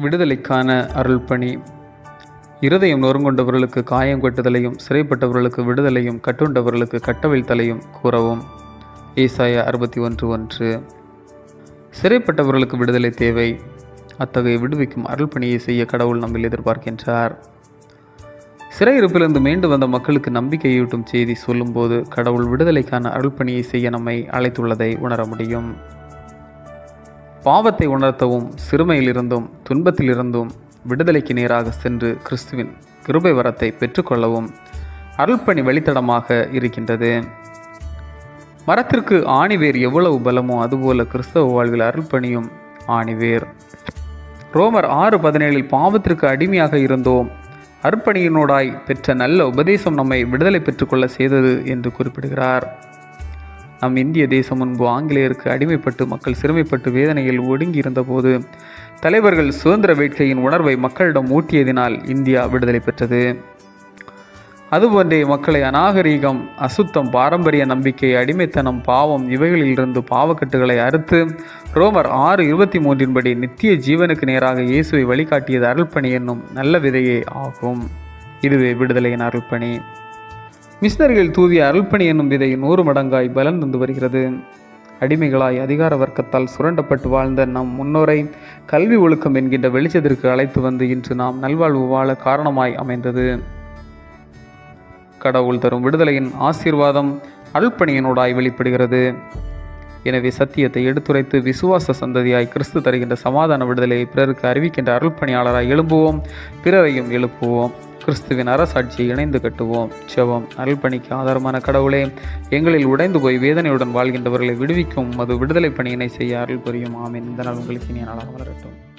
விடுதலைக்கான அருள்பணி. இருதயம் நொறுங்கொண்டவர்களுக்கு காயம் கட்டுதலையும் சிறைப்பட்டவர்களுக்கு விடுதலையும் கட்டுண்டவர்களுக்கு கட்டவிழ்த்தலையும் கூறவும். ஈசாய அறுபத்தி ஒன்று ஒன்று. சிறைப்பட்டவர்களுக்கு விடுதலை தேவை. அத்தகைய விடுவிக்கும் அருள்பணியை செய்ய கடவுள் நம்மில் எதிர்பார்க்கின்றார். சிறையிருப்பிலிருந்து மீண்டு வந்த மக்களுக்கு நம்பிக்கையூட்டும் செய்தி சொல்லும்போது கடவுள் விடுதலைக்கான அருள்பணியை செய்ய நம்மை அழைத்துள்ளதை உணர முடியும். பாவத்தை உணர்த்தவும் சிறுமையிலிருந்தும் துன்பத்திலிருந்தும் விடுதலைக்கு நேராக சென்று கிறிஸ்துவின் கிருபை வரத்தை பெற்றுக்கொள்ளவும் அருள்பணி வழித்தடமாக இருக்கின்றது. மரத்திற்கு ஆணிவேர் எவ்வளவு பலமோ அதுபோல கிறிஸ்தவ வாழ்வில் அருள்பணியும் ஆணிவேர். ரோமர் ஆறு பதினேழில் பாவத்திற்கு அடிமையாக இருந்தோம். அர்ப்பணியினோடாய் பெற்ற நல்ல உபதேசம் நம்மை விடுதலை பெற்றுக்கொள்ள செய்தது என்று குறிப்பிடுகிறார். நம் இந்திய தேசம் முன்பு ஆங்கிலேயருக்கு அடிமைப்பட்டு மக்கள் சிறுமைப்பட்டு வேதனையில் ஒடுங்கி இருந்தபோது தலைவர்கள் சுதந்திர வேட்கையின் உணர்வை மக்களிடம் ஊட்டியதினால் இந்தியா விடுதலை பெற்றது. அதுபோன்றே மக்களை அநாகரீகம் அசுத்தம் பாரம்பரிய நம்பிக்கை அடிமைத்தனம் பாவம் இவைகளிலிருந்து பாவக்கட்டுகளை அறுத்து ரோமர் ஆறு இருபத்தி மூன்றின்படி நித்திய ஜீவனுக்கு நேராக இயேசுவை வழிகாட்டியது அருள்பணி என்னும் நல்ல விதையே ஆகும். இதுவே விடுதலையின் அருள்பணி. மிஷினரிகள் தூவிய அருள்பணி என்னும் விதை நூறு மடங்காய் பலன் தந்து வருகிறது. அடிமைகளாய் அதிகார வர்க்கத்தால் சுரண்டப்பட்டு வாழ்ந்த நம் முன்னோரை கல்வி ஒழுக்கம் என்கின்ற வெளிச்சத்திற்கு அழைத்து வந்து இன்று நாம் நல்வாழ்வு வாழ காரணமாய் அமைந்தது. கடவுள் தரும் விடுதலையின் ஆசீர்வாதம் அருள்பணியினோடாய் வெளிப்படுகிறது. எனவே சத்தியத்தை எடுத்துரைத்து விசுவாச சந்ததியாய் கிறிஸ்து தருகின்ற சமாதான விடுதலையை பிறருக்கு அறிவிக்கின்ற அருள்பணியாளராய் எழும்புவோம். பிறரையும் எழுப்புவோம். கிறிஸ்துவின் அரசாட்சியை இணைந்து கட்டுவோம். செவம் அருள்பணிக்கு ஆதாரமான கடவுளே எங்களில் உடைந்து போய் வேதனையுடன் வாழ்கின்றவர்களை விடுவிக்கும். அது விடுதலை பணியினை செய்ய அருள் புரியும். ஆமீன். இந்த நாள் உங்களுக்கு இனிய நாளாக வளரட்டும்.